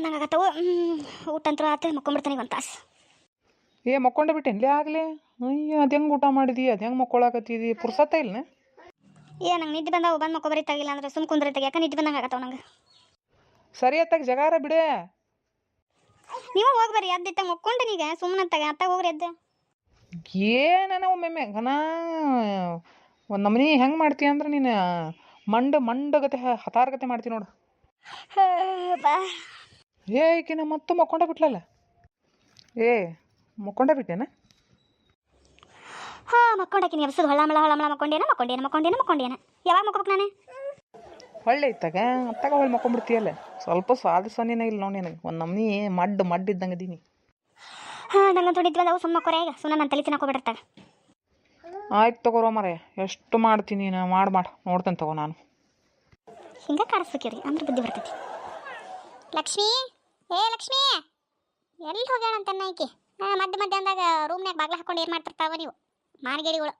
ಅನ್ನಂಗೆ ಆಗತ್ತವು ಊಟ ಅಂತೂ ಆತು ಮಕ್ಕೊಂಬಿಡ್ತಾನೆ ಒಂದು ತಾಸು. ಏ ಮಕ್ಕೊಂಡ ಬಿಟ್ಟೆನ್ಲೇ ಆಗಲಿ? ಅಯ್ಯ ಅದು ಹೆಂಗೆ ಊಟ ಮಾಡಿದಿ ಅದು ಹೆಂಗೆ ಮಕ್ಕೊಳಕತ್ತಿದಿ ಪುರ್ಸತ್ತ ಇಲ್ಲ ಏ ನಂಗೆ ನಿದ್ದೆ ಬಂದಾವು ಬಂದು ಮಕ್ಕೊಬರಿ ತೆಗಿಲ್ಲ ಅಂದ್ರೆ ಸುಮ್ ಕುಂದ್ರಿ ಯಾಕೆ ನಿದ್ದೆ ಬಂದಂಗೆ ಆಗತ್ತವ ನಂಗೆ ಸರಿ ಅತ್ತಾಗ ಜಗಾರ ಬಿಡೆ. ನೀವು ಹೋಗ್ಬರಿ ಎದ್ದಿತ್ತ ಮಕ್ಕೊಂಡು ನೀಗೆ ಸುಮ್ಮನೆ ತಗ ಅತ್ತ ಹೋಗ್ರಿ ಎದ್ದೆ. ಏನನ ಒಮ್ಮೆಮ್ಮೆ ಘನ ಒಂದು ನಮನಿ ಹೆಂಗೆ ಮಾಡ್ತೀಯ ಅಂದ್ರೆ ನೀನು ಮಂಡ ಮಂಡಗತೆ ಹತಾರ್ಗತೆ ಮಾಡ್ತೀನಿ ನೋಡು. ಬಾ. ಏ ಈಕಿನ ಮತ್ತು ಮಕ್ಕೊಂಡ ಬಿಟ್ಲಲ್ಲ. ಏ ಮಕ್ಕೊಂಡ ಬಿಟ್ಟೇನ? ಹಾ ಮಕ್ಕೊಂಡಾಕಿನಿ. ಎಬ್ಸದು ಹೊಳ್ಳಮಳ ಹೊಳ್ಳಮಳ ಮಕ್ಕೊಂಡೇನ ಮಕ್ಕೊಂಡೇನ ಮಕ್ಕೊಂಡೇನ ಮಕ್ಕೊಂಡೇನ. ಯಾವಾಗ ಮಕ್ಕೊಬೇಕು ನಾನು? ಹೊಳ್ಳೆ ಇತ್ತಾಗ? ಅತ್ತಾಗ ಹೊಳ್ಳಿ ಮಕ್ಕೊಂಡ್ಬಿಡ್ತೀಯಲ್ಲ. ಸ್ವಲ್ಪ ಸ್ವಾದ ಸೊನ್ನಿನ ಇಲ್ಲ ನೋಡಿ ನನಗೆ. ಒಂದು ನಮ್ಮನಿ ಮಡ್ ಮಡ್ ಇದ್ದಂಗೆ ಇದೀನಿ. ಹಾಂ ನಂಗೆ ನಿದ್ದೆ ಅವು ಸುಮ್ಮ ಕೊರೆ ಈಗ ಸುಮ್ಮನೆ ನನ್ನ ತಲೆ ತಿನ್ನಕೋಬಿಡಿರ್ತಾಗ ಆಯ್ತು ತಗೋರೋ ಮರೆ ಎಷ್ಟು ಮಾಡ್ತೀನಿ ನಾ ಮಾಡಿ ಮಾಡಿ. ನೋಡ್ತೇನೆ ತಗೋ ನಾನು. ಹಿಂಗೆ ಕಾಡಿಸ್ಬೇಕಿರಿ ಅಂದ್ರೆ ಬುದ್ಧಿ ಬರ್ತೈತಿ. ಲಕ್ಷ್ಮಿ? ಏ ಲಕ್ಷ್ಮಿ! ಎಲ್ಲಿ ಹೋಗ್ಯಾಳ ಅಂತ ಆಕಿ? ಮಧ್ಯ ಮಧ್ಯ ಅಂದಾಗ ರೂಮ್ನಾಗ ಬಾಗ್ಲ ಹಾಕೊಂಡು ಏನು ಮಾಡ್ತಿರ್ತಾವ ನೀವು? ಮಾರ್ಗೇಡಿಗಳು.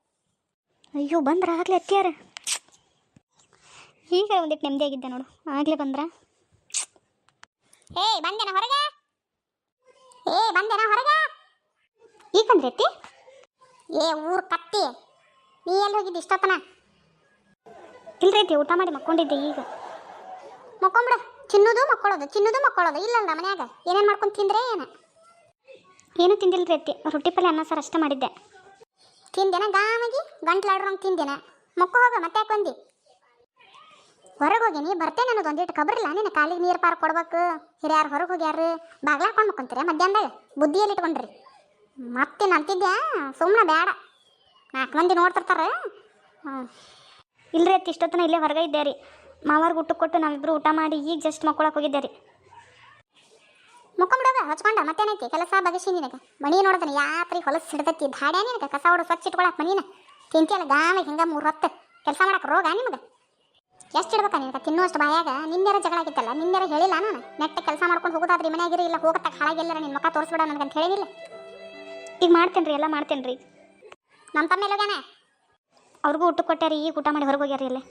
ಅಯ್ಯೋ ಬಂದ್ರ ಆಗ್ಲೇ ಅತ್ತಿಯಾರ? ಈಗ ಒಂದಿಟ್ಟು ನೆಮ್ಮದಿಯಾಗಿದ್ದೆ ನೋಡು. ಆಗ್ಲೇ ಬಂದ್ರ? ಏಯ್ ಬಂದೇನ ಹೊರಗೆ? ಏ ಬಂದೇನ ಹೊರಗೆ? ಈಗ ಬಂದ್ರಿ ಏ ಊರ್ ಕತ್ತಿ. ನೀ ಎಲ್ಲಿ ಹೋಗಿದ್ದಿ ಇಷ್ಟೊತ್ತನ? ಇಲ್ರೈತಿ ಊಟ ಮಾಡಿ ಮಕ್ಕೊಂಡಿದ್ದೆ ಈಗ. ಮಕ್ಕೊಂಬಿಡ. ಚಿನ್ನೋದು ಮಕ್ಕೊಳ್ಳೋದು, ತಿನ್ನೋದು ಮಕ್ಕೊಳ್ಳೋದು. ಇಲ್ಲಲ್ಲ ಮನ್ಯಾಗ. ಏನೇನು ಮಾಡ್ಕೊಂಡು ತಿಂದ್ರೆ ಏನು? ಏನು ತಿಂದಿಲ್ಲ ಅತ್ತಿ ರೊಟ್ಟಿ ಪಲ್ಯ ಅನ್ನ ಸರ್ ಅಷ್ಟೇ ಮಾಡಿದ್ದೆ. ತಿಂದೆನ ಗಾಮಾಗಿ ಗಂಟ್ಲಾಡ್ರಂಗೆ ತಿಂದೆನ ಮಕ್ಕ ಹೋಗ, ಮತ್ತೆ ಯಾಕೆ ಬಂದಿ? ಹೊರಗೆ ಹೋಗಿನಿ ಬರ್ತೇನೆ ಅನ್ನೋದು ಒಂದಿಟ್ಟು ಕಬ್ರಿಲ್ಲ ನಿನ್ನ ಕಾಲಿಗೆ ನೀರು ಪಾರು ಕೊಡ್ಬೇಕು. ಹಿರಿಯಾರು ಹೊರಗೆ ಹೋಗ್ಯಾರು. ಬಾಗ್ಲ ಹಾಕೊಂಡು ಮಕ್ಕೊಂತೀರ ಮಧ್ಯಾಹ್ನದಾಗ ಬುದ್ಧಿಯಲ್ಲಿ ಇಟ್ಕೊಂಡ್ರಿ. ಮತ್ತೆ ಅಂತಿದ್ದೆ ಸುಮ್ಮನೆ ಬೇಡ ನಾಲ್ಕು ಮಂದಿ ನೋಡ್ತಿರ್ತಾರೆ. ಇಲ್ರಿ ಅತ್ತಿ, ಇಷ್ಟೊತ್ತನ ಇಲ್ಲೇ ಹೊರಗೆ ಇದ್ದೆ ರೀ. ಮಾವಾರ್ಗೆ ಊಟ ಕೊಟ್ಟು ನಾವಿಬ್ರು ಊಟ ಮಾಡಿ ಈಗ ಜಸ್ಟ್ ಮಕ್ಕೊಳಕ್ಕೆ ಹೋಗಿದ್ದೆ ರೀ ಮುಖಂಬಿಡೋದ ಹಚ್ಕೊಂಡ? ಮತ್ತೇನೈತಿ? ಕೆಲಸ ಬಗಸಿ ನಿನಗೆ. ಮಣಿ ನೋಡ್ತಾನೆ ಯಾತ್ರಿ ಹೊಲಸು ಸಿಡ್ತೈತಿ ಧಾಡ್ಯಾ ನಿನಗೆ? ಕಸ ಹೊಡು ಸ್ವಚ್ಛ ಇಟ್ಕೊಳಕ್ ಮನೀನ? ತಿಂತಿಯಲ್ಲ ಗಾಮಿ ಹಿಂಗೆ ಮೂರು ಹೊತ್ತು ಕೆಲಸ ಮಾಡಕ್ಕೆ ರೋಗ ನಿಮಗೆ? ಎಷ್ಟು ಇಡ್ಬೇಕ ನಿನಗೆ? ತಿನ್ನುವಷ್ಟು ಬಾಯಾಗ? ನಿನ್ನೆರ ಜಗಳ ಆಗಿತ್ತಲ್ಲ? ನಿನ್ನೆರ ಹೇಳಿಲ್ಲ ನಾನು? ನೆಟ್ಟ ಕೆಲಸ ಮಾಡ್ಕೊಂಡು ಹೋಗೋದಾದ್ರಿ ಮನೆಯಾಗಿರಿ ಇಲ್ಲ ಹೋಗತ್ತ ಹಾಳಾಗಿಲ್ಲ ನಿನ್ನ ಮುಖ ತೋರಿಸ್ಬಿಡ ನನಗಂತ ಹೇಳಿಲ್ಲ ಈಗ ಮಾಡ್ತೇನೆ ರೀ ಎಲ್ಲ ಮಾಡ್ತೇನೆ ರೀ ನಮ್ಮ ತಮ್ಮ ಎಲ್ಲೋಗ್ಯಾನೆ? ಅವ್ರಿಗೂ ಊಟ ರೀ ಈಗ ಊಟ ಮಾಡಿ ಹೊರಗೆ ಹೋಗ್ಯಾರ ಇಲ್ಲೇ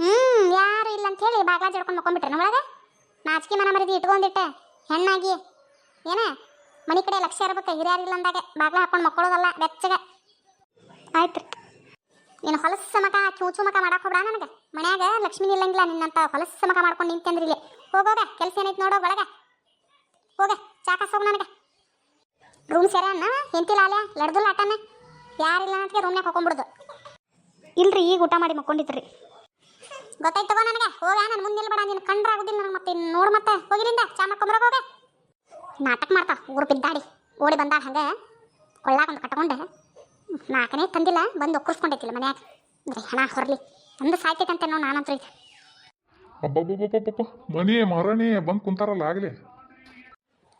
ಹ್ಞೂ ಯಾರು ಇಲ್ಲ ಅಂತ ಹೇಳಿ ಬಾಗ್ಲಾ ಜಡ್ಕೊಂಡು ಮಕ್ಕೊಂಡ್ಬಿಟ್ರೆ. ಒಳಗೆ ನಾಚಿಕೆ ಮನ ಮರಿದಿ ಇಟ್ಕೊಂಡಿಟ್ಟೆ. ಹೆಣ್ಣಾಗಿ. ಏನ? ಮನೆ ಕಡೆ ಲಕ್ಷ್ಯ ಇರ್ಬೇಕು. ಹಿರಿಯರು ಇಲ್ಲ ಅಂದಾಗ ಬಾಗ್ಲ ಹಾಕೊಂಡು ಮಕ್ಕಳೋದಲ್ಲ, ಬೆಚ್ಚಗೆ. ಆಯ್ತು. ನೀನು ಹೊಲಸ ಮಕ, ಚೂಚು ಮಕ ಮಾಡಕ್ಕೆ ಹೋಗ್ಬೇಡ ನನಗೆ. ಮನ್ಯಾಗ ಲಕ್ಷ್ಮಿ ಇಲ್ಲಂಗಿಲ್ಲ ನಿನ್ನಂತ ಹೊಲಸ ಮಕ ಮಾಡ್ಕೊಂಡು ನಿಂತಂದ್ರಿ ಇಲ್ಲಿ. ಹೋಗೋಗ ಕೆಲಸ ಏನೈತೆ ನೋಡೋ ಒಳಗೆ. ಹೋಗ ಚಾಕಸೋಗ ನನಗೆ. ರೂಮ್ ಸೇರ ಅನ್ನ ಎಂತಿಲ್ಲ ಅಲ್ಲ ಲಡ್ದು ಆಟನ ಯಾರಿಲ್ಲ ಅಂತ ರೂಮ್ನಾಗ ಹಾಕೊಂಡ್ಬಿಡ್ದು ಇಲ್ರಿ, ಈಗ ಊಟ ಮಾಡಿ ಮಕ್ಕೊಂಡಿದ್ರಿ. ಗೊತ್ತಾಯ್ತು ತಗೋ ನನಗೆ? ಹೋಗ್ಯಾ? ನಾನು ಮುಂದೆ ನಿಲ್ಬೇಡ. ನೀನು ಕಂಡ್ರೆ ಆಗುದಿಲ್ಲ ನನಗೆ ಮತ್ತೆ. ನೋಡು ಮತ್ತೆ. ಹೋಗಿರಿಂದ ಚಾ ಮಾಡ್ಕೊಂಬರೋಗ ಹೋಗ. ನಾಟಕ ಮಾಡ್ತಾ. ಊರು ಬಿದ್ದಾಡಿ. ಓಡಿ ಬಂದಾಳ ಹಂಗೆ. ಕೊಳ್ಳಾಗ ಒಂದು ಕಟ್ಕೊಂಡೆ. ನಾಲ್ಕನೇ ತಂದಿಲ್ಲ. ಬಂದು ಒಕ್ಕರ್ಸ್ಕೊಂಡೈತಿಲ್ಲ ಮನ್ಯಾಗ. ಅಂದ್ರೆ ಹಣ ಹೊರಲಿ. ಒಂದು ಸಾಯ್ತೈತಂತೆ ನೋಡಿ ನಾನಂತೂ ಈಗ. ಅಬ್ಬಬ್ಬಬ್ಬಬ್ಬಬ್ಬ. ಮನಿ ಮರಣಿ. ಬಂದು ಕುಂತಾರಲ್ಲ ಆಗಲಿ.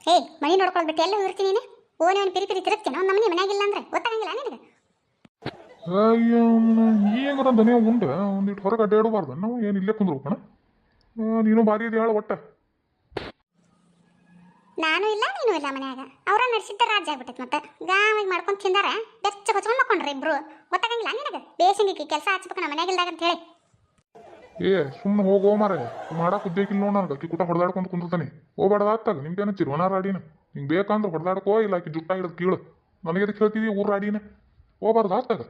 ಏಯ್ ಮನಿ ನೋಡ್ಕೊಳ್ಬಿಟ್ಟು ಎಲ್ಲ ಇರ್ತೀನಿ ನೀನು? ಓನೇ ಒಂದು ಪಿರಿ ಪಿರಿ ತಿರುಗ್ತೀನಿ? ಅವ್ನು ನಮ್ಮನೆ ಮನ್ಯಾಗಿಲ್ಲ ಅಂದ್ರೆ. ಗೊತ್ತಾಗಂಗಿಲ್ಲ ನಿನಗೆ. ಅಯ್ಯೋ ಈಗರ ನೀವು ಉಂಡೆ ಒಂದಿಟ್ಟು ಹೊರಗೆ ಅಡ್ಡಾಡಬಾರ್ದು ನಾವು ಏನು ಇಲ್ಲೇ ಕುಂದ್ರು ಕಣ ನೀನು ಭಾರಿ ಇದೆಯಾಳ ಹೇಳ ಒಟ್ಟ. ನಾನು ಇಲ್ಲ ನೀನು ಇಲ್ಲ ಮನ್ಯಾಗ. ಅವ್ರ ನಡೆಸಿದ್ದ ರಾಜ ಆಗ್ಬಿಟ್ಟೈತೆ ಮತ್ತೆ. ಗಾಮಿಗೆ ಮಾಡ್ಕೊಂಡು ತಿಂದಾರ ಬೆಚ್ಚ ಹೊಚ್ಕೊಂಡು ಮಕ್ಕೊಂಡ್ರಿ ಇಬ್ರು. ಗೊತ್ತಾಗಂಗಿಲ್ಲ ನಿನಗೆ? ಬೇಸಿಗೆ ಕೆಲಸ ಹಚ್ಬೇಕು ನಮ್ಮ ಮನ್ಯಾಗಿಲ್ದಾಗ ಅಂತ ಹೇಳಿ. ಏ ಸುಮ್ಮನೆ ಹೋಗೋ ಮಾರ. ಮಾಡಕ್ಕೆ ಉದ್ದೇಕಿಲ್ಲ ನೋಡ ನನಗೆ. ಅಕ್ಕಿ ಕೂಟ ಹೊಡೆದಾಡ್ಕೊಂಡು ಕುಂದಿರ್ತಾನೆ. ಹೋಗ್ಬಾರ್ದಾತ್ತಾಗ ನಿಮ್ಗೇನು ಚಿರುವಣ ರಾಡಿನ. ನಿಂಗೆ ಬೇಕಂದ್ರೆ ಹೊಡೆದಾಡ್ಕೋ ಇಲ್ಲ ಆಕಿ ಜುಟ್ಟ ಹಿಡಿದು ಕೀಳು. ನನಗೆ ಅದಕ್ಕೆ ಹೇಳ್ತೀವಿ ಊರ ಹೋಗ್ಬಾರ್ದು ಹೋಗ್ಬಾರ್ದಾತ್ತಾಗ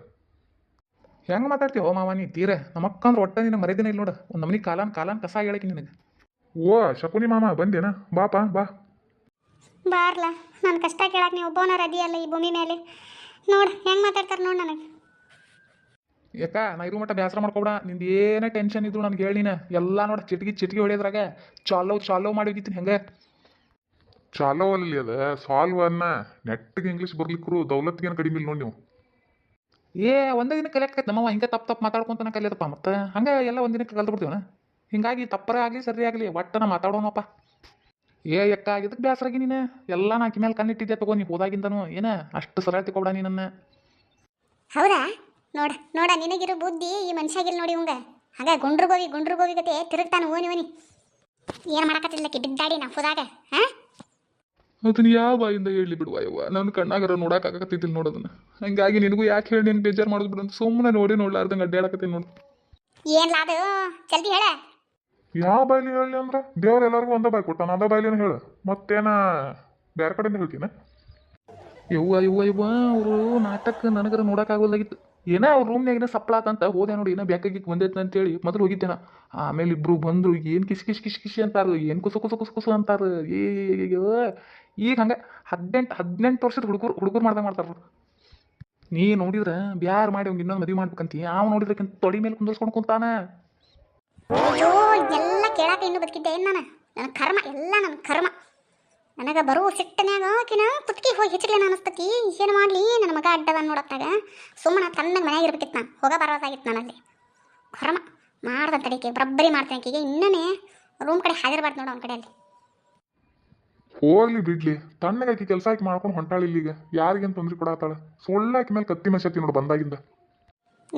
ಹೆಂಗೆ ಮಾತಾಡ್ತೀವೋ ಮಾವ ನೀ ತೀರ. ನಮ್ಮಕ್ಕಂದ್ರೆ ಒಟ್ಟ ನಿನ್ನ ಮರೆದಿನ ಇಲ್ಲ ನೋಡು. ಒಂದು ನಮನಿ ಕಾಲನ್ ಕಾಲನ್ ಕಸ ಹೇಳಕ್ಕೆ ನಿನಗೆ. ಓ ಶಕುನಿ ಮಾಮ ಬಂದೇನ? ಬಾಪ ಬಾ ಬಾರ್ಲ ನನ್ನ ಕಷ್ಟ ಕೇಳಕ್ಕೆ ನೀವು ಒಬ್ಬವನಾರ ಅದಿಯಲ್ಲ ಈ ಭೂಮಿ ಮೇಲೆ. ನೋಡು ಹೆಂಗೆ ಮಾತಾಡ್ತಾರೆ ನೋಡಿ ನನಗೆ. ಯಾಕ ನಾ ಇರು ಮಟ್ಟ ಬೇಸರ ಮಾಡ್ಕೊಬೇಡ. ನಿಂದು ಏನೇ ಟೆನ್ಷನ್ ಇದ್ರು ನನಗೆ ಹೇಳಿನ ಎಲ್ಲ ನೋಡಿ ಚಿಟಕಿ ಚಿಟಕಿ ಹೊಡಿಯೋದ್ರಾಗ ಚಾಲೋ ಚಾಲೋ ಮಾಡಿ ಹೋಗಿತ್ತೀನಿ ಹೆಂಗೆ. ಚಾಲೋ ಅಲ್ಲಿ ಅದ ಸಾಲ್ವ್ ಅನ್ನ ನೆಟ್ಟಿಗೆ ಇಂಗ್ಲೀಷ್ ಬರ್ಲಿಕ್ಕರು ದೌಲತ್ಗೇನು ಕಡಿಮೆ ಇಲ್ಲ ನೋಡಿ ನೀವು. ಏ, ಒಂದೇ ದಿನ ಕಲಿಯಕ್ಕೆ ನಮ್ಮವ ಹಿಂಗೆ ತಪ್ಪು ತಪ್ಪು ಮಾತಾಡ್ಕೊಂತಾನೆ ಕಲಿಯದಪ್ಪ, ಮತ್ತೆ? ಹಂಗೆ ಎಲ್ಲ ಒಂದಿನಕ್ಕೆ ಕಲ್ತು ಬಿಡ್ತೀವನ ಹಿಂಗಾಗಿ ತಪ್ಪರ ಆಗಲಿ, ಸರಿ ಆಗಲಿ, ಒಟ್ಟ ನಾ ಮಾತಾಡೋಣಪ್ಪ. ಏ, ಎಕ್ಕ ಇದಕ್ಕೆ ಬೇಸರಾಗಿ ನೀನು. ಎಲ್ಲ ನಾ ಕಿಮೇಲೆ ಕಣ್ಣಿಟ್ಟಿದ್ದೆ ತಗೋ, ನೀ ಹೋದಾಗಿಂದನು. ಏನ, ಅಷ್ಟು ಸರಳ ತಿಳ್ಕೊಬೇಡ ನೀ ನನ್ನ. ಹೌದಾ? ನೋಡ ನೋಡ, ನಿನಗಿರೋ ಬುದ್ಧಿ ಈ ಮನುಷ್ಯಾಗಿಲ್ಲ ನೋಡಿ ಇವಂಗ. ಗೋವಿ ಗುಂಡ್ರು ಗೋವಿ ಗತೆ ತಿರುಗ್ತಾನೆ, ಓನಿ ಓನಿ. ಏನು ಮಾಡಕತ್ತಿಲ್ಲ ಬಿದ್ದಾಡಿ ನಾ ಹೋದಾಗ, ಹಾಂ? ಅದನ್ನ ಯಾವ ಬಾಯಿಂದ ಹೇಳಿ ಬಿಡುವ ಯವ್ವ? ನನ್ನ ಕಣ್ಣಾಗರ ನೋಡಕ್ಕಾಗತ್ತಿದ್ದಿಲ್ಲ ನೋಡೋದನ್ನ ಹಂಗಾಗಿ ನಿನಗೂ ಯಾಕೆ ಹೇಳಿ ನೀನು ಬೇಜಾರು ಮಾಡೋದು ಬಿಡು ಅಂತ ಸುಮ್ಮನೆ ನೋಡಿ ನೋಡ್ಲಾರ್ದಂಗೆ ಅಡ್ಡಾಡಕತ್ತೀನಿ ನೋಡು. ಜಲ್ದಿ ಹೇಳ. ಯಾವ ಬಾಯಲ್ಲಿ ಹೇಳಿ ಅಂದ್ರೆ? ದೇವ್ರ ಎಲ್ಲರಿಗೂ ಒಂದೇ ಬಾಯಿ ಕೊಟ್ಟಾನ ಅದ ಬಾಯ್ಲಿನ ಹೇಳು. ಮತ್ತೇನ ಬೇರೆ ಕಡೆಯಿಂದ ಹೇಳ್ತೀನ? ಯವ್ವ ಯವ್ವ ಯವ್ವ ಅವರು ನಾಟಕ ನನಗರ ನೋಡೋಕ್ಕಾಗೋದಾಗಿತ್ತು ಏನೋ ಅವ್ರ ರೂಮ್ನಾಗಿನ ಆತಂತ, ಹೋದೆ ನೋಡಿ, ಏನೋ ಬ್ಯಾಕಾಗಿ ಬಂದೈತೆ ಅಂತೇಳಿ ಮೊದಲು ಹೋಗಿದ್ದೇನ. ಆಮೇಲೆ ಇಬ್ರು ಬಂದರು, ಏನು ಕಿಶ್ ಕಿಶ್ ಕಿಶ್ ಕಿಶ್ ಅಂತಾರ, ಏನು ಕುಸು ಕುಸು ಕುಸು ಕುಸು ಅಂತಾರೆ, ಏ ಈಗ ಹಂಗೆ ಹದಿನೆಂಟು ಹದಿನೆಂಟು ವರ್ಷದ ಹುಡುಗರು ಹುಡುಗರು ಮಾಡ್ದಂಗೆ ಮಾಡ್ತಾರ ನೀ ನೋಡಿದ್ರೆ ಬ್ಯಾರ ಮಾಡಿ ಅವ್ನಿಗೆ ಇನ್ನೊಂದು ಮದುವೆ ಮಾಡ್ಬೇಕಂತಿ ಅವ್ ನೋಡಿದ್ರಕ್ಕಿಂತ ತೊಡಿ ಮೇಲೆ ಕುಂದರ್ಸ್ಕೊಂಡು ಕುಂತಾನ. ಎಲ್ಲ ಕೇಳಾಕ ಇನ್ನು ಬದುಕಿದ್ದೆ ನಾನು? ನನ್ನ ಕರ್ಮ, ಎಲ್ಲ ನನ್ನ ಕರ್ಮ. ನನಗೆ ಬರೋ ಸಿಟ್ಟನ್ಯಾಗ ಆಕಿನ ಕುತ್ತಿಗೆ ಹೋಗಿ ಹೆಚ್ಚಿಗ್ಲೇನ ಅನಿಸ್ತತಿ. ಏನು ಮಾಡಲಿ? ನನ್ನ ಮಗ ಅಡ್ಡದ ನೋಡತ್ತಾಗ ಸುಮ್ಮನೆ ತಣ್ಣಗೆ ಮನೆಯಾಗ ಇರ್ಬೇಕಿತ್ತು ನಾನು ಹೋಗ ಬರೋದಾಗಿತ್ತು ನನ್ನಲ್ಲಿ ಹೊರಮ ಮಾಡ್ದಂತ ತಡಿಕೆ ಬರಬ್ಬರಿ ಮಾಡ್ತೇನೆ ಆಕಿಗೆ. ಇನ್ನನೇ ರೂಮ್ ಕಡೆ ಹಾಜರ್ಬಾರ್ದು ನೋಡು ಕಡೆ ಅಲ್ಲಿ ಹೋಗ್ಲಿ ಬಿಡ್ಲಿ. ತಣ್ಣಗಾಕಿ ಕೆಲಸ ಹಾಕಿ ಮಾಡ್ಕೊಂಡು ಹೊಂಟಾಳ ಇಲ್ಲಿಗೆ. ಯಾರಿಗೇನು ತೊಂದ್ರೆ ಕೊಡತ್ತಾಳ ಹಾಕಿ ಮೇಲೆ ಕತ್ತಿ ಮಸತಿ ನೋಡು ಬಂದಾಗಿಂದ.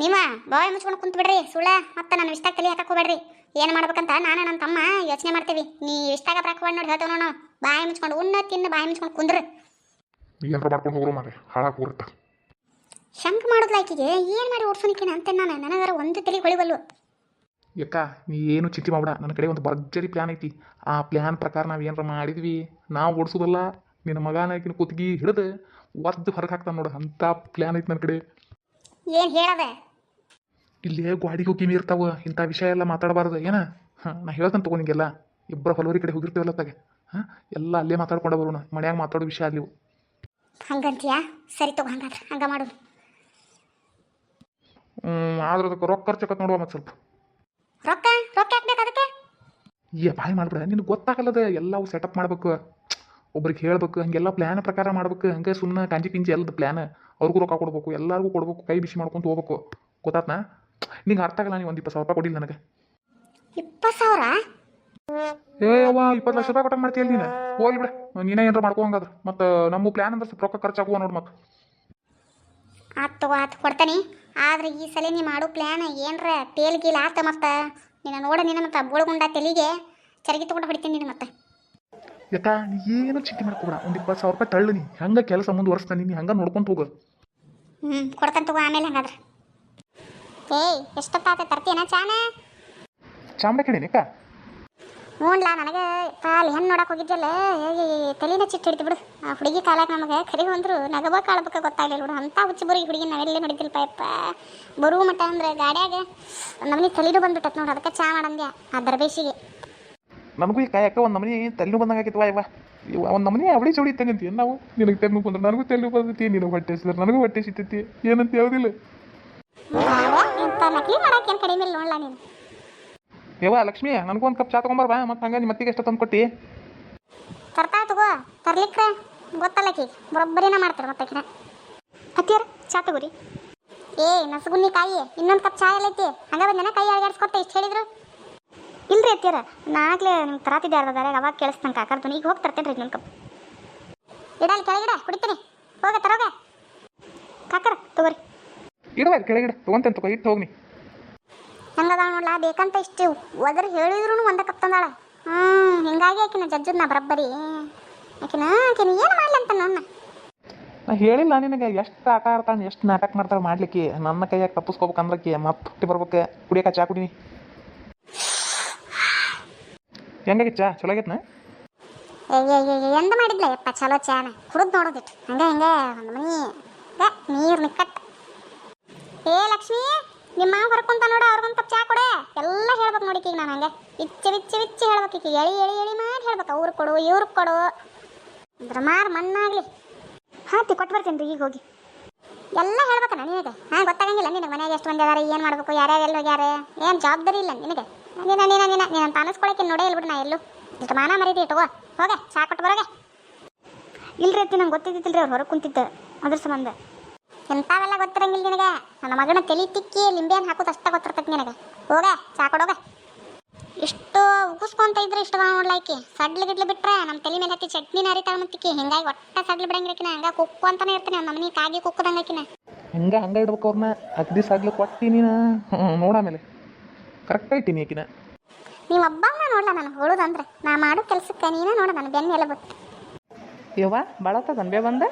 ನೀವ ಬಾಯ್ ಮುಚ್ಕೊಂಡು ಕುಂತ ಬಿಡ್ರಿ. ಸುಳ್ಳ ಮತ್ತೆ ನನ್ನ ಇಷ್ಟ ತಲೆ ಹಾಕಕ್ ಹೋಗ್ಬೇಡ್ರಿ. ಏನು ಮಾಡ್ಬೇಕಂತ ನಾನು ನನ್ನ ತಮ್ಮ ಯೋಚನೆ ಮಾಡ್ತೀವಿ. ನೀ ಇಷ್ಟಾಗ ಪ್ರಾಕವಾಗಿ ನೋಡಿ ಹೇಳ್ತೇವೆ ನಾವು. ಬಾಯಿ ಮುಚ್ಕೊಂಡು ಉಣ್ಣ ತಿನ್ನು ಬಾಯಿ ಮುಚ್ಕೊಂಡು ಕುಂದ್ರ. ಏನಾರ ಮಾಡ್ಕೊಂಡು ಹೋಗ್ರು ಮಾರೆ ಹಾಳಾಕ್ ಹೋಗ್ರತ್ತ ಶಂಕ್ ಮಾಡೋದ್ ಆಕಿಗೆ. ಏನು ಮಾಡಿ ಓಡ್ಸೋನಿಕ್ಕೆ ಅಂತ ನಾನು? ನನಗರ ಒಂದು ತಲೆ ಹೊಳಿಬಲ್ಲು ಯಾಕ ನೀ ಏನು ಚಿಂತೆ ಮಾಡ್ಬೇಡ. ನನ್ನ ಕಡೆ ಒಂದು ಭರ್ಜರಿ ಪ್ಲ್ಯಾನ್ ಐತಿ. ಆ ಪ್ಲ್ಯಾನ್ ಪ್ರಕಾರ ನಾವು ಏನಾರ ಮಾಡಿದ್ವಿ. ನಾವು ಓಡಿಸೋದಲ್ಲ. ನಿನ್ನ ಮಗನ ಕುತ್ತಿಗೆ ಹಿಡಿದು ಒದ್ದು ಹೊರಗೆ ಹಾಕ್ತಾನೆ ನೋಡು. ಅಂಥ ಪ್ಲ್ಯಾನ್ ಐತಿ ನನ್ನ ಕಡೆ. ಏನು ಹೇಳದೆ? ಇಲ್ಲಿ ಗಾಡಿ ಹೋಗಿ ಇರ್ತಾವ ಇಂಥ ವಿಷಯ ಎಲ್ಲ ಮಾತಾಡಬಾರ್ದು ಏನ? ಹಾಂ ನಾ ಹೇಳ್ತಾನೆ ತಗೋ ನಿಂಗೆಲ್ಲ. ಇಬ್ಬರ ಹೊಲವರಿ ಕಡೆ ಹೋಗಿರ್ತೀವಲ್ಲ ತಗೆ. ಹಾಂ ಎಲ್ಲ ಅಲ್ಲೇ ಮಾತಾಡ್ಕೊಂಡು ಬರೋಣ ಮನ್ಯಾಗ ಮಾತಾಡೋ ವಿಷಯ ಅಲ್ಲಿ ಹಂಗಂತೀಯಾ? ಸರಿ ತಗೋ ಹಂಗಾದ್ರೆ ಹಂಗ ಮಾಡೋದು ಆದ್ರೆ ಅದಕ್ಕೆ ರೊಕ್ಕ ಖರ್ಚು ನೋಡುವ ಮತ್ತೆ ಸ್ವಲ್ಪ. ರೊಕ್ಕ? ರೊಕ್ಕ ಹಾಕ್ಬೇಕು ಅದಕ್ಕೆ? ಏ ಬಾಯ್ ಮಾಡ್ಬಿಡ ನಿನಗೆ ಗೊತ್ತಾಗಲ್ಲದ ಎಲ್ಲವೂ ಸೆಟಪ್ ಮಾಡ್ಬೇಕು. ಒಬ್ರಿಗೆ ಹೇಳ್ಬೇಕು ಹಂಗೆಲ್ಲ ಪ್ಲ್ಯಾನ್ ಪ್ರಕಾರ ಮಾಡ್ಬೇಕು ಹಂಗೆ ಸುಮ್ಮನೆ ಕಾಂಜಿ ಪಿಂಜಿ ಎಲ್ಲದ ಪ್ಲ್ಯಾನ್ ಅವ್ರಿಗೂ ರೊಕ್ಕ ಕೊಡ್ಬೇಕು ಎಲ್ಲರಿಗೂ ಕೊಡ್ಬೇಕು ಕೈ ಬಿಸಿ ಮಾಡ್ಕೊಂತ ಹೋಗ್ಬೇಕು. ಗೊತ್ತಾತ್ನಾ? ನಿಂಗೆ ಅರ್ಥ ಆಗಲ್ಲ ನೀವು ಒಂದು ಇಪ್ಪತ್ತು ಸಾವಿರ ರೂಪಾಯಿ ಕೊಡಿಲ್ಲ ನನಗೆ. ಇಪ್ಪತ್ತು ಸಾವಿರ? ಏ ಅವ್ವ ಇಪ್ಪತ್ತು ಲಕ್ಷ ರೂಪಾಯಿ ಕೊಟ್ಟ ಮಾಡ್ತೀಯಲ್ಲ ನೀನು? ಹೋಗ್ಲಿ ಬಿಡ ನೀನೇ ಏನಾರ ಮಾಡ್ಕೊ ಹಂಗಾದ್ರೆ. ಮತ್ತು ನಮ್ಮ ಪ್ಲ್ಯಾನ್ ಅಂದ್ರೆ ಸ್ವಲ್ಪ ರೊಕ್ಕ ಖರ್ಚಾಗುವ ನೋಡಿ ಮತ್ತೆ. ಆತು ತಗೋ ಆತು ಕೊಡ್ತೇನೆ. ಆದ್ರೆ ಈ ಸಲ ನೀ ಮಾಡೋ ಪ್ಲ್ಯಾನ್ ಏನರ ತೇಲ್ ಗೀಲ್ ಆತ ಮತ್ತೆ? ನಿನ್ನ ನೋಡ ನಿನ್ನ ಮತ್ತೆ ಬೋಳ್ಗುಂಡ ತೆಲಿಗೆ ಚರಗಿ ತಗೊಂಡು ಹೊಡಿತೀನಿ ನೀನು ಮತ್ತೆ. ಯಾಕ ನೀ ಏನು ಚಿಂತೆ ಮಾಡ್ಕೋಬೇಡ ಒಂದು ಇಪ್ಪತ್ತು ಸಾವಿರ ರೂಪಾಯಿ ತಳ್ಳು ನೀ. ಹಂಗೆ ಕೆಲಸ ಮುಂದುವರ್ಸ್ತಾನೆ ನೀನು ಹಂಗೆ ನೋಡ್ಕೊಂತ ಹೋಗು. ಹ್ಞೂ ಕೊಡ್ತೇನೆ ತಗೋ ಆಮೇಲೆ ಹಂಗಾದ್ರೆ. ಏಯ್ ಎಷ್ಟೊತ್ತಾತ ತರ್ತೀನ ಚಾನ? ಚಾಮಡ ಕೇಳೇನಿಕ್ಕ ಹ್ಞೂನ್ಲ ನನಗೆ ಕಾಲು ಹೆಣ್ಣು ನೋಡಕ್ಕೆ ಹೋಗಿದ್ದಲ್ಲ ತಲೆನ ಚಿಟ್ಟು ಹಿಡಿದು ಬಿಡು. ಆ ಹುಡುಗಿ ಕಾಲಕ್ಕೆ ನಮಗೆ ಕರಿ ಬಂದ್ರು ನಗಬ ಕಾಳಬೇಕ ಗೊತ್ತಾಗಲಿಲ್ಲ ಬಿಡು. ಅಂಥ ಹುಚ್ಚಿ ಬರೀ ಹುಡುಗಿ ನಾವೆಲ್ಲೇ ನೋಡಿದ್ದಿಲ್ಪ ಯಪ್ಪ. ಬರುವ ಮಟ್ಟ ಅಂದ್ರೆ ಗಾಡ್ಯಾಗ. ನಮ್ಮನೆ ತಲೆನೂ ಬಂದ್ಬಿಟ್ಟತ್ ನೋಡಿ. ಅದಕ್ಕೆ ಚಾ ಮಾಡಂದ್ಯ? ಆ ದರ್ಬೇಸಿಗೆ ನನಗೂ ಈ ಕಾಯಕ ಒಂದು ನಮನಿ ತಲೆನೂ ವಾ ಇವ ಇವ ಒಂದು ನಮನಿ ಅವಳಿ ಚೌಡಿ ಇತ್ತಂಗಂತಿ ನಾವು? ನಿನಗೆ ತೆಲು ಬಂದ್ರೆ ನನಗೂ ತೆಲು ಬಂದೈತಿ ನಿನಗೆ ಹೊಟ್ಟೆ ಸಿದ್ರೆ ನನಗೂ ಹೊಟ್ಟೆ ಸಿಗ್ತೈತಿ ಏನಂತ ಯಾವುದಿಲ್ಲ. ಯವ್ವ ಲಕ್ಷ್ಮಿ ನನಗೂ ಒಂದು ಕಪ್ ಚಾ ಬಾ ಮತ್ತೆ ಹಂಗೆ ಮತ್ತಿಗೆ ಎಷ್ಟು ತಂದು ಕೊಟ್ಟಿ. ತರ್ತಾ ತಗೋ ತರ್ಲಿಕ್ಕೆ ಗೊತ್ತಲ್ಲಕಿ ಬರೋಬ್ಬರಿನ ಮಾಡ್ತಾರೆ ಮತ್ತೆ ಆಕಿನ. ಹತ್ತಿರ ಚಾ ತಗೋರಿ. ಏ ನಸಗುನ್ನಿ ಕಾಯಿ ಇನ್ನೊಂದು ಕಪ್ ಚಾ ಎಲ್ಲೈತಿ ಹಂಗ ಬಂದೇನ ಕೈ ಅಳಗಾಡ್ಸ್ಕೊತ ಇಷ್ಟು ಹೇಳಿದ್ರು? ಇಲ್ರಿ ಅತ್ತಿಯರ ನಾಗ್ಲೇ ನಿಮ್ಗೆ ತರಾತಿದ್ದೆ ಅರ್ಧದಾರೆ ಅವಾಗ ಕೇಳಿಸ್ತಾನೆ ಕಾಕರ್ದು ಈಗ ಹೋಗಿ ತರ್ತೇನೆ ರೀ ನನ್ನ ಕಪ್ ಇಡಲ್ಲಿ ಕೆಳಗಿಡ ಕುಡಿತೀನಿ. ಹೋಗ ತರೋಗ ಕಾಕರ್ ತಗೋರಿ. ಇಡುವ ಕೆಳಗಿಡ ತೊಗೊಂತೇನೆ ತಗೋ ಇಟ್ಟು ಹೋಗ್ನಿ. ಹೆಂಗದ ನೋಡ್ಲಾ ಬೇಕಂತ ಇಷ್ಟು ಒದರ್ ಹೇಳಿದ್ರು ಒಂದ ಕಪ್ ತಂದಾಳ. ಹ್ಞೂ ಹಿಂಗಾಗಿ ಆಕಿನ ಜಜ್ಜದ್ ನಾ ಬರಬ್ಬರಿ. ಆಕಿನ ಆಕಿನ ಏನು ಮಾಡ್ಲಿ ಅಂತ ನನ್ನ. ನಾ ಹೇಳಿಲ್ಲ ನಿನಗೆ ಎಷ್ಟು ಆಟ ಆಡ್ತಾನೆ ಎಷ್ಟು ನಾಟಕ ಮಾಡ್ತಾರೆ ಮಾಡ್ಲಿಕ್ಕೆ. ನನ್ನ ಕೈಯಾಗ ತಪ್ಪಿಸ್ಕೋಬೇಕಂದ್ರಕ್ಕೆ ಮತ್ತೆ ಬರ್ಬೇಕು. ಕುಡಿಯಕ್ಕೆ ಚಾ ಕುಡಿನಿ. ಹೆಂಗಾಗಿತ್ತು? ಚಾ ಚಲೋ ಆಗೈತ್ನ? ಎಂದ ಮಾಡಿದ್ಲ ಯಪ್ಪ ಚಲೋ ಚಾನ? ಕುಡಿದ್ ನೋಡೋದಿಟ್ಟು ಹಂಗ, ಹಿಂಗ, ಒಂದು ಮನಿ. ನೀರು ನಿಕ್ಕಟ್ ಏ, ಲಕ್ಷ್ಮಿ ನಿಮ್ಮ ಹೊರಕೊಂತ ನೋಡ, ಅವ್ರಿಗೊಂದು ಕಪ್ ಚಾ ಕೊಡೆ. ಎಲ್ಲ ಹೇಳ್ಬೇಕು ನೋಡಿ ಈಗ ನಾನು ಹಂಗೆ. ಇಚ್ಚಿ ವಿಚ್ಚಿ ವಿಚ್ಚಿ ಹೇಳ್ಬೇಕು ಈಗ ಎಳಿ ಎಳಿ ಎಳಿ ಮಾಡಿ ಹೇಳ್ಬೇಕು. ಅವ್ರಿಗೆ ಕೊಡು, ಇವ್ರಿಗೆ ಕೊಡು. ಅಂದ್ರೆ ಮಾರು ಮಣ್ಣಾಗ್ಲಿ. ಹಾತಿ ಕೊಟ್ಟು ಬರ್ತೀನಿ ರೀ ಈಗ ಹೋಗಿ. ಎಲ್ಲ ಹೇಳ್ಬೇಕಣ್ಣ ನಿನಗೆ. ಹಾಂ ಗೊತ್ತಾಗಂಗಿಲ್ಲ ನಿನಗೆ ಮನೆಯಾಗ ಎಷ್ಟು ಮಂದಿ ಅದಾರೆ, ಏನು ಮಾಡ್ಬೇಕು, ಯಾರ್ಯಾರು ಎಲ್ಲಿ ಹೋಗ್ಯಾರ. ಏನು ಜವಾಬ್ದಾರಿ ಇಲ್ಲ ನಿನಗೆ. ನೀನ ನೀನ ನೀನ. ನೀನು ತಾನಿಸ್ಕೊಳಕ್ಕೆ ನೋಡೇ ಇಲ್ಲ ಬಿಡು ನಾ ಎಲ್ಲೂ. ಇಷ್ಟು ಮಾನ ಮರೀತಿ ಇಟ್ಟುವ ಹೋಗೆ, ಚಾ ಕೊಟ್ಟು ಬರೋಗೆ. ಇಲ್ರಿ ಅತ್ತಿ, ನಂಗೆ ಗೊತ್ತಿದ್ದಿಲ್ರಿ ಅವ್ರು ಹೊರಗೆ ಕುಂತಿದ್ದೆ ಅದ್ರ ಸಂಬಂಧ. ಎಂಥವೆಲ್ಲ ಗೊತ್ತಿರಂಗಿಲ್ಲ ನಿನಗೆ. ನನ್ನ ಮಗನ ತಲೆ ತಿಕ್ಕಿ ಲಿಂಬೆ ಹಣ್ಣು ಹಾಕೋದು ಅಷ್ಟೇ ಗೊತ್ತಿರ್ತೈತಿ ನಿನಗೆ. ಹೋಗೆ, ಚಾ ಕೊಡೋಗೆ ಇಷ್ಟು ಉಗಿಸ್ಕೊಂತ ಇದ್ರೆ ಇಷ್ಟು ನೋಡ್ಲಾಕಿ. ಸಡ್ಲು ಗಿಡ್ಲು ಬಿಟ್ರೆ ನಮ್ಮ ತಲೆ ಮೇಲೆ ಹತ್ತಿ ಚಟ್ನಿ ನಾರಿತಾಳ ಮತ್ತಿಕ್ಕಿ. ಹಿಂಗಾಗಿ ಒಟ್ಟ ಸಡ್ಲು ಬಿಡಂಗಿರಕಿನ ಹಂಗ ಕುಕ್ಕು ಅಂತಾನೆ ಇರ್ತೀನಿ ನಮ್ಮ ಮನೆ ಕಾಗಿ ಕುಕ್ಕದಂಗಾಕಿನ ಹಂಗೆ ಹಂಗೆ ಇಡ್ಬೇಕು ಅವ್ರನ್ನ ಅಗ್ದಿ ಸಾಗ್ಲಿ ಕೊಟ್ಟಿ ನೀನು. ಹ್ಞೂ ನೋಡಾಮೇಲೆ ಕರೆಕ್ಟ್ ಐತಿ ನೀಕಿನ ನೀವು ಒಬ್ಬನ ನೋಡಲ್ಲ ನಾನು ಹೇಳೋದಂದ್ರೆ. ನಾ ಮಾಡೋ ಕೆಲಸಕ್ಕೆ ನೀನೇ ನೋಡ ನನ್ನ ಬೆನ್ನ ಎಲ್ಲ ಬಿಟ್ಟು ಯವ್ವ ಬಾಳತ್ತದನ್ ಬೇ ಬಂದ?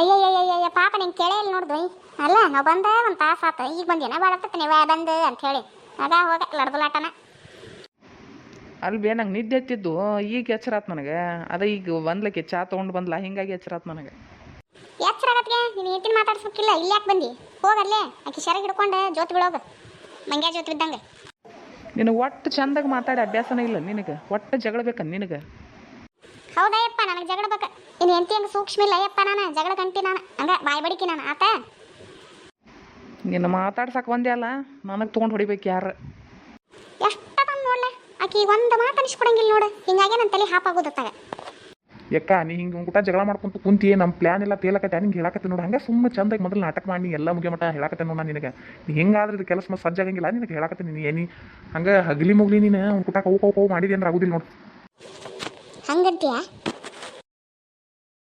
ಅಯ್ಯಯ್ಯಯ್ಯಯ್ಯ ಪಾಪ ನಿಂಗೆ ಕೇಳೇ ಇಲ್ಲ ನೋಡ್ದು ಅಲ್ಲ ನಾವು ಬಂದ ಒಂದು ತಾಸು ಆತ. ಈಗ ಬಂದೇನ ಭಾಳ ನೀವು ಬಂದು ಅಂತ ಹೇಳಿ. ಅದ ಹೋಗ ಲಡ್ದುಲಾಟನ. ಅಲ್ಲಿ ಬೇ ನಂಗೆ ನಿದ್ದೆ ಎತ್ತಿದ್ದು ಈಗ ಎಚ್ಚರಾತ್ ನನಗೆ. ಅದ ಈಗ ಬಂದ್ಲಕ್ಕೆ ಚಾ ತೊಗೊಂಡು ಬಂದ್ಲ ಹಿಂಗಾಗಿ ಎಚ್ಚರಾತ್ ನನಗೆ. ಎಚ್ಚರಾಗತ್ಗೆ ನೀನು ಏಟಿನ ಮಾತಾಡ್ಸೋಕ್ಕಿಲ್ಲ ಇಲ್ಲಿ ಯಾಕೆ ಬಂದಿ ಹೋಗಲ್ಲೇ ಆಕೆ ಶರಗ್ ಹಿಡ್ಕೊಂಡು ಜೋತ್ ಬಿಡೋಗ. ಮಂಗ್ಯ ಜೊತೆ ಇದ್ದಂಗೆ. ನಿನಗೆ ಒಟ್ಟು ಚಂದಾಗ ಮಾತಾಡಿ ಅಭ್ಯಾಸನೇ ಇಲ್ಲ ನಿನಗೆ. ಒಟ್ಟು ಜಗಳ ಬೇಕನ್ ನಿನಗೆ. ಹೌದಯ್ಯಪ್ಪ ನನಗೆ ಜಗಳ ಬೇಕ ಇನ್ನು ಎಂತಿ ಹಂಗೆ ಸೂಕ್ಷ್ಮ ಇಲ್ಲ ಅಯ್ಯಪ್ಪ ನಾನು. ಜಗಳ ಗಂಟಿ ನಾನು. ಹಂಗೆ ಬಾಯಿ ಬಡಿಕಿ ನಾನು ಆತ. ನಿನ್ನ ಮಾತಾಡ್ಸಕ್ಕೆ ಒಂದೇ ಅಲ್ಲ ನನಗೆ ತೊಗೊಂಡು ಹೊಡಿಬೇಕು ಯಾರು? ಎಷ್ಟು ತಂದು ನೋಡ್ಲೆ? ಆಕಿ ಒಂದು ಮಾತು ಅನಿಸ್ಕೊಡಂಗಿಲ್ಲ ನೋಡು. ಹಿಂಗಾಗಿ ನನ್ನ ತಲೆ ಹಾಪಾಗೋದತ್ತಾಗ ಯಕ್ಕ ನೀ ಹಿಂಗೆ ಊಟ ಜಗಳ ಮಾಡ್ಕೊಂತ ಕುಂತಿ ನಮ್ಮ ಪ್ಲ್ಯಾನ್ ಎಲ್ಲ ತೇಲಕತ್ತೆ, ನಿಂಗೆ ಹೇಳಕತ್ತೆ ನೋಡು. ಹಂಗೆ ಸುಮ್ಮನೆ ಚಂದಾಗಿ ಮೊದಲು ನಾಟಕ ಮಾಡಿ ಎಲ್ಲ ಮುಗಿಯ ಮಟ್ಟ ಹೇಳಕತ್ತೆ ನೋಡ ನಿನಗೆ. ನೀ ಇದು ಕೆಲಸ ಮತ್ತೆ ಸಜ್ಜಾಗಂಗಿಲ್ಲ ನಿನಗೆ ಹೇಳಕತ್ತೆ ನೀನು ಏನಿ. ಹಂಗೆ ಹಗಲಿ ಮುಗಲಿ ನೀನು ಕುಟಾಕ ಹೋಗಿ ಹೋಗಿ ಮಾಡಿದೆ ಅಂದ್ರೆ ಆಗುದಿಲ್ಲ ನೋಡಿ. ಹಂಗಂತೀಯ?